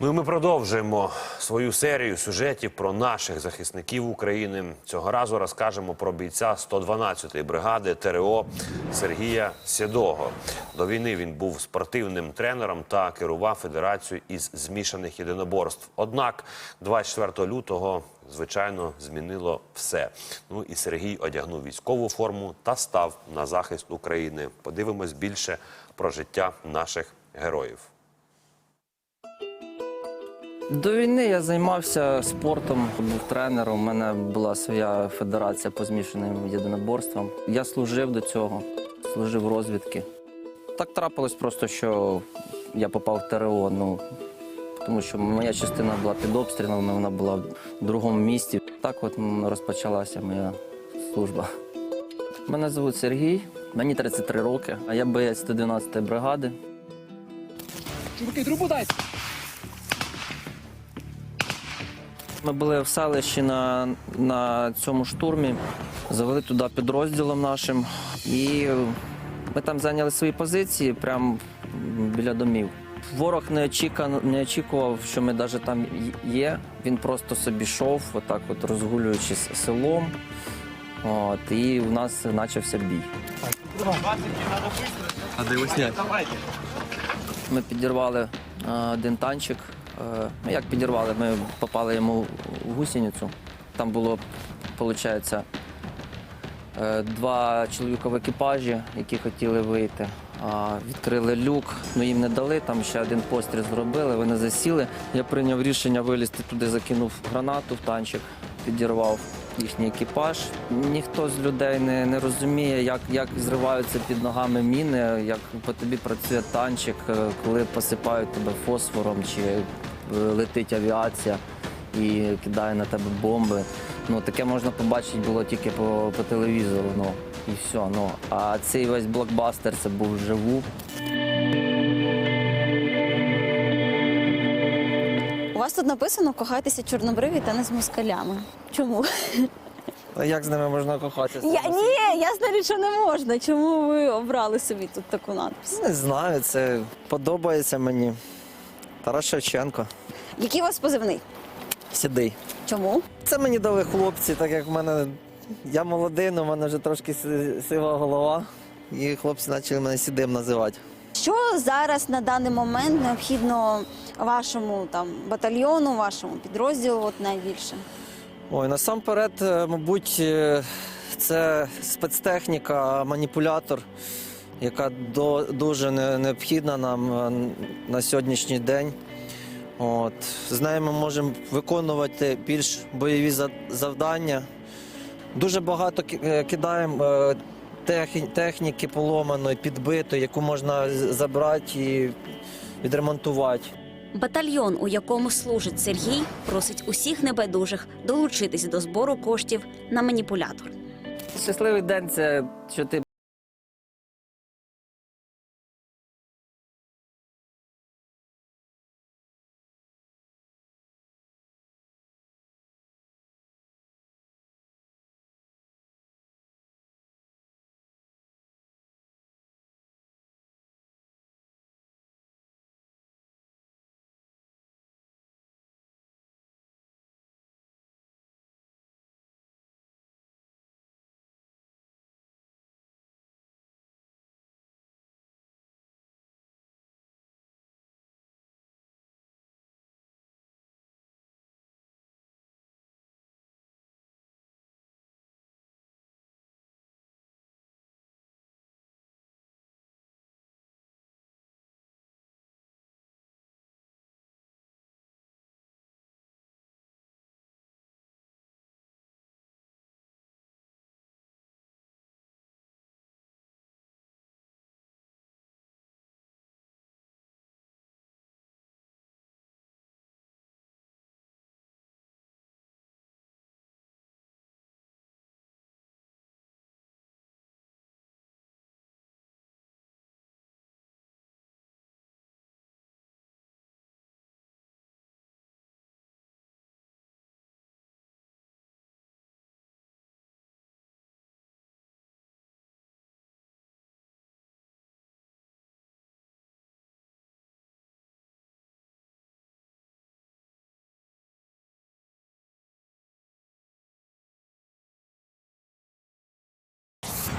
Ну і ми продовжуємо свою серію сюжетів про наших захисників України. Цього разу розкажемо про бійця 112-ї бригади ТРО Сергія Сєдого. До війни він був спортивним тренером та керував федерацією із змішаних єдиноборств. Однак 24 лютого, звичайно, змінило все. Ну і Сергій одягнув військову форму та став на захист України. Подивимось більше про життя наших героїв. До війни я займався спортом, був тренером. У мене була своя федерація по змішаним єдиноборствам. Я служив до цього, служив розвідки. Так трапилось просто, що я попав в ТРО. Ну, тому що моя частина була під обстрілами, вона була в другому місті. Так от розпочалася моя служба. Мене звуть Сергій, мені 33 роки, а я боєць 112-ї бригади. Руки, трубу дай! Ми були в селищі на, на цьому штурмі, завели туди підрозділом нашим, і ми там зайняли свої позиції прямо біля домів. Ворог не, очікан, не очікував, що ми навіть там є. Він просто собі йшов, отак от розгулюючись селом. От, і в нас почався бій. А де? Ми підірвали е, один танчик. Е, ну, як підірвали, ми попали йому в гусеницю. Там було, виходить, е, два чоловіка в екіпажі, які хотіли вийти. Відкрили люк, ну їм не дали, там ще один постріл зробили, вони засіли. Я прийняв рішення вилізти туди, закинув гранату в танчик, підірвав їхній екіпаж. Ніхто з людей не, не розуміє, як, як зриваються під ногами міни, як по тобі працює танчик, е, коли посипають тебе фосфором чи е, летить авіація і кидає на тебе бомби. Ну, таке можна побачити було тільки по, по телевізору. Ну, і все. Ну. А цей весь блокбастер це був вживу. Вас тут написано кохайтеся чорнобриві та не з москалями. Чому? А як з ними можна кохатися? Я ні, я знаю, що не можна. Чому ви обрали собі тут таку надпис? Не знаю, це подобається мені. Тарас Шевченко. Який у вас позивний? Сідий. Чому? Це мені дали хлопці, так як в мене. Я молодий, але в мене вже трошки сива голова. І хлопці почали мене сідим називати. Що зараз на даний момент необхідно вашому там батальйону, вашому підрозділу от найбільше? Ой, насамперед, е, мабуть, е, це спецтехніка, маніпулятор, яка до, дуже необхідна нам е, на сьогоднішній день. От. З нею ми можемо виконувати більш бойові завдання. Дуже багато кидаємо техніки поломаної, підбитої, яку можна забрати і відремонтувати. Батальйон, у якому служить Сергій, просить усіх небайдужих долучитись до збору коштів на маніпулятор. Щасливий день це що ти